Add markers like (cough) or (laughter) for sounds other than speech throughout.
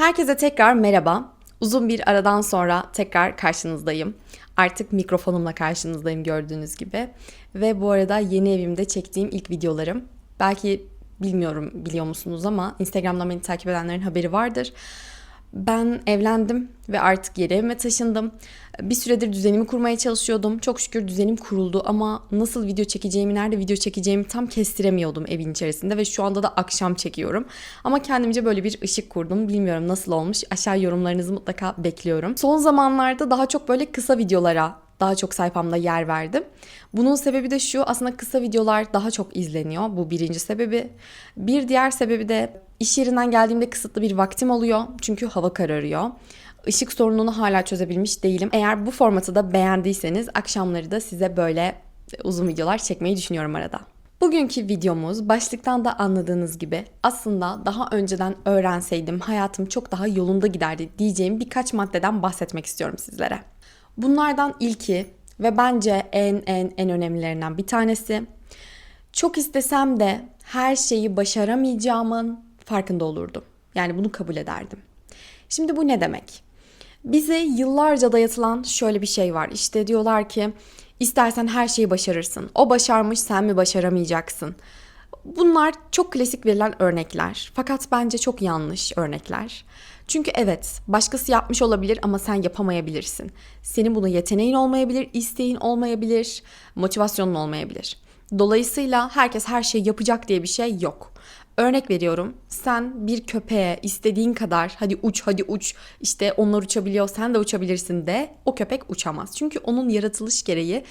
Herkese tekrar merhaba. Uzun bir aradan sonra tekrar karşınızdayım. Artık mikrofonumla karşınızdayım gördüğünüz gibi. Ve bu arada yeni evimde çektiğim ilk videolarım. Belki bilmiyorum biliyor musunuz ama Instagram'dan beni takip edenlerin haberi vardır. Ben evlendim ve artık yeni evime taşındım. Bir süredir düzenimi kurmaya çalışıyordum. Çok şükür düzenim kuruldu ama nasıl video çekeceğimi, nerede video çekeceğimi tam kestiremiyordum evin içerisinde ve şu anda da akşam çekiyorum. Ama kendimce böyle bir ışık kurdum. Bilmiyorum nasıl olmuş. Aşağı yorumlarınızı mutlaka bekliyorum. Son zamanlarda daha çok böyle kısa videolara daha çok sayfamda yer verdim. Bunun sebebi de şu aslında kısa videolar daha çok izleniyor. Bu birinci sebebi. Bir diğer sebebi de iş yerinden geldiğimde kısıtlı bir vaktim oluyor. Çünkü hava kararıyor. Işık sorununu hala çözebilmiş değilim. Eğer bu formatı da beğendiyseniz akşamları da size böyle uzun videolar çekmeyi düşünüyorum arada. Bugünkü videomuz başlıktan da anladığınız gibi aslında daha önceden öğrenseydim hayatım çok daha yolunda giderdi diyeceğim birkaç maddeden bahsetmek istiyorum sizlere. Bunlardan ilki ve bence en en en önemlilerinden bir tanesi çok istesem de her şeyi başaramayacağımın farkında olurdum. Yani bunu kabul ederdim. Şimdi bu ne demek? Bize yıllarca dayatılan şöyle bir şey var. İşte diyorlar ki istersen her şeyi başarırsın. O başarmış sen mi başaramayacaksın? Bunlar çok klasik verilen örnekler. Fakat bence çok yanlış örnekler. Çünkü evet, başkası yapmış olabilir ama sen yapamayabilirsin. Senin buna yeteneğin olmayabilir, isteğin olmayabilir, motivasyonun olmayabilir. Dolayısıyla herkes her şeyi yapacak diye bir şey yok. Örnek veriyorum. Sen bir köpeğe istediğin kadar hadi uç hadi uç işte onlar uçabiliyor sen de uçabilirsin de o köpek uçamaz. Çünkü onun yaratılış gereği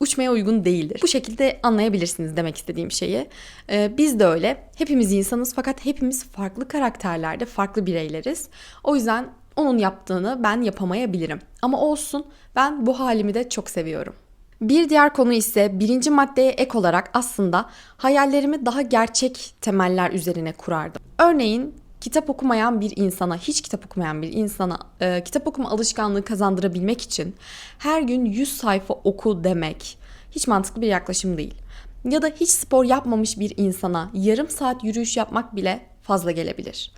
uçmaya uygun değildir. Bu şekilde anlayabilirsiniz demek istediğim şeyi. Ee, biz de öyle. Hepimiz insanız fakat hepimiz farklı karakterlerde, farklı bireyleriz. O yüzden onun yaptığını ben yapamayabilirim. Ama olsun ben bu halimi de çok seviyorum. Bir diğer konu ise birinci maddeye ek olarak aslında hayallerimi daha gerçek temeller üzerine kurardım. Örneğin kitap okumayan bir insana, hiç kitap okumayan bir insana e, kitap okuma alışkanlığı kazandırabilmek için her gün 100 sayfa oku demek hiç mantıklı bir yaklaşım değil. Ya da hiç spor yapmamış bir insana yarım saat yürüyüş yapmak bile fazla gelebilir.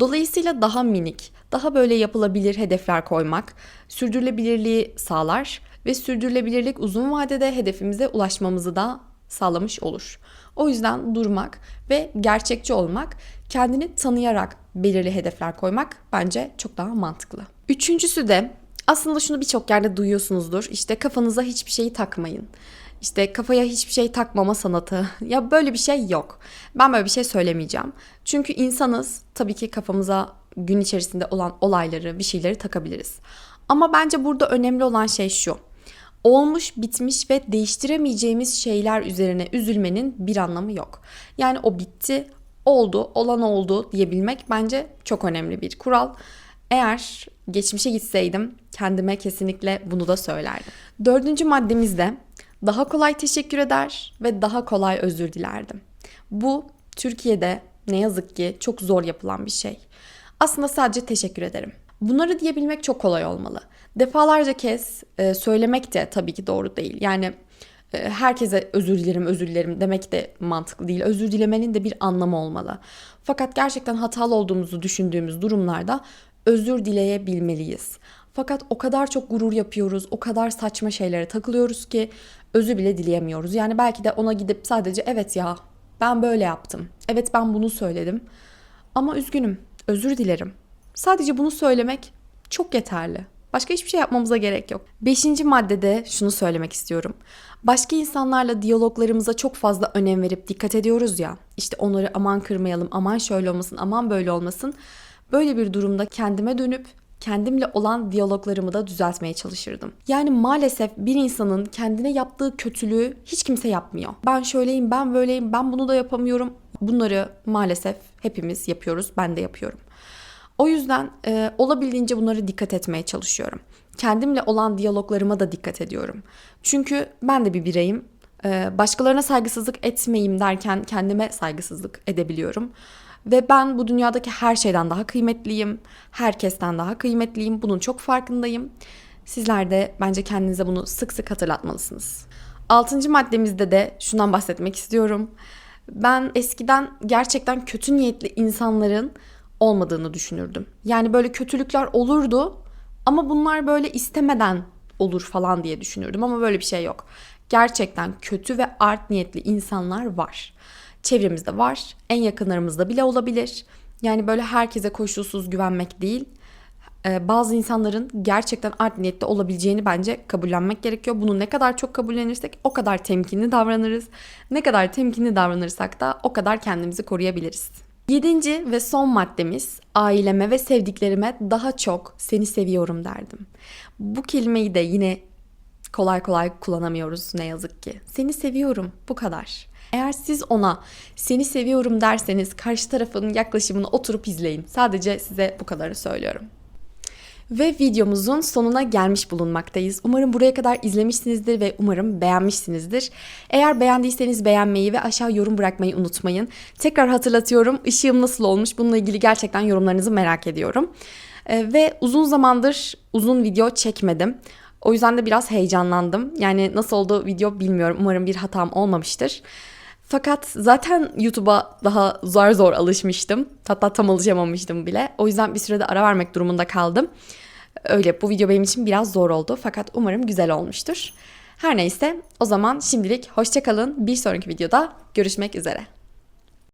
Dolayısıyla daha minik, daha böyle yapılabilir hedefler koymak sürdürülebilirliği sağlar ve sürdürülebilirlik uzun vadede hedefimize ulaşmamızı da sağlamış olur. O yüzden durmak ve gerçekçi olmak, kendini tanıyarak belirli hedefler koymak bence çok daha mantıklı. Üçüncüsü de aslında şunu birçok yerde duyuyorsunuzdur. İşte kafanıza hiçbir şeyi takmayın. İşte kafaya hiçbir şey takmama sanatı. (laughs) Ya böyle bir şey yok. Ben böyle bir şey söylemeyeceğim. Çünkü insanız. Tabii ki kafamıza gün içerisinde olan olayları, bir şeyleri takabiliriz. Ama bence burada önemli olan şey şu olmuş, bitmiş ve değiştiremeyeceğimiz şeyler üzerine üzülmenin bir anlamı yok. Yani o bitti, oldu, olan oldu diyebilmek bence çok önemli bir kural. Eğer geçmişe gitseydim kendime kesinlikle bunu da söylerdim. Dördüncü maddemizde daha kolay teşekkür eder ve daha kolay özür dilerdim. Bu Türkiye'de ne yazık ki çok zor yapılan bir şey. Aslında sadece teşekkür ederim. Bunları diyebilmek çok kolay olmalı. Defalarca kez e, söylemek de tabii ki doğru değil. Yani e, herkese özür dilerim, özür dilerim demek de mantıklı değil. Özür dilemenin de bir anlamı olmalı. Fakat gerçekten hatalı olduğumuzu düşündüğümüz durumlarda özür dileyebilmeliyiz. Fakat o kadar çok gurur yapıyoruz, o kadar saçma şeylere takılıyoruz ki özür bile dileyemiyoruz. Yani belki de ona gidip sadece evet ya ben böyle yaptım. Evet ben bunu söyledim. Ama üzgünüm, özür dilerim. Sadece bunu söylemek çok yeterli. Başka hiçbir şey yapmamıza gerek yok. Beşinci maddede şunu söylemek istiyorum. Başka insanlarla diyaloglarımıza çok fazla önem verip dikkat ediyoruz ya. İşte onları aman kırmayalım, aman şöyle olmasın, aman böyle olmasın. Böyle bir durumda kendime dönüp kendimle olan diyaloglarımı da düzeltmeye çalışırdım. Yani maalesef bir insanın kendine yaptığı kötülüğü hiç kimse yapmıyor. Ben şöyleyim, ben böyleyim, ben bunu da yapamıyorum. Bunları maalesef hepimiz yapıyoruz. Ben de yapıyorum. O yüzden e, olabildiğince bunları dikkat etmeye çalışıyorum. Kendimle olan diyaloglarıma da dikkat ediyorum. Çünkü ben de bir bireyim. E, başkalarına saygısızlık etmeyeyim derken kendime saygısızlık edebiliyorum. Ve ben bu dünyadaki her şeyden daha kıymetliyim. Herkesten daha kıymetliyim. Bunun çok farkındayım. Sizler de bence kendinize bunu sık sık hatırlatmalısınız. Altıncı maddemizde de şundan bahsetmek istiyorum. Ben eskiden gerçekten kötü niyetli insanların olmadığını düşünürdüm. Yani böyle kötülükler olurdu ama bunlar böyle istemeden olur falan diye düşünürdüm ama böyle bir şey yok. Gerçekten kötü ve art niyetli insanlar var. Çevremizde var, en yakınlarımızda bile olabilir. Yani böyle herkese koşulsuz güvenmek değil. Ee, bazı insanların gerçekten art niyetli olabileceğini bence kabullenmek gerekiyor. Bunu ne kadar çok kabullenirsek o kadar temkinli davranırız. Ne kadar temkinli davranırsak da o kadar kendimizi koruyabiliriz. Yedinci ve son maddemiz aileme ve sevdiklerime daha çok seni seviyorum derdim. Bu kelimeyi de yine kolay kolay kullanamıyoruz ne yazık ki. Seni seviyorum bu kadar. Eğer siz ona seni seviyorum derseniz karşı tarafın yaklaşımını oturup izleyin. Sadece size bu kadarı söylüyorum. Ve videomuzun sonuna gelmiş bulunmaktayız. Umarım buraya kadar izlemişsinizdir ve umarım beğenmişsinizdir. Eğer beğendiyseniz beğenmeyi ve aşağı yorum bırakmayı unutmayın. Tekrar hatırlatıyorum ışığım nasıl olmuş bununla ilgili gerçekten yorumlarınızı merak ediyorum. Ee, ve uzun zamandır uzun video çekmedim. O yüzden de biraz heyecanlandım. Yani nasıl oldu video bilmiyorum. Umarım bir hatam olmamıştır. Fakat zaten YouTube'a daha zor zor alışmıştım. Hatta tam alışamamıştım bile. O yüzden bir sürede ara vermek durumunda kaldım. Öyle bu video benim için biraz zor oldu. Fakat umarım güzel olmuştur. Her neyse o zaman şimdilik hoşçakalın. Bir sonraki videoda görüşmek üzere.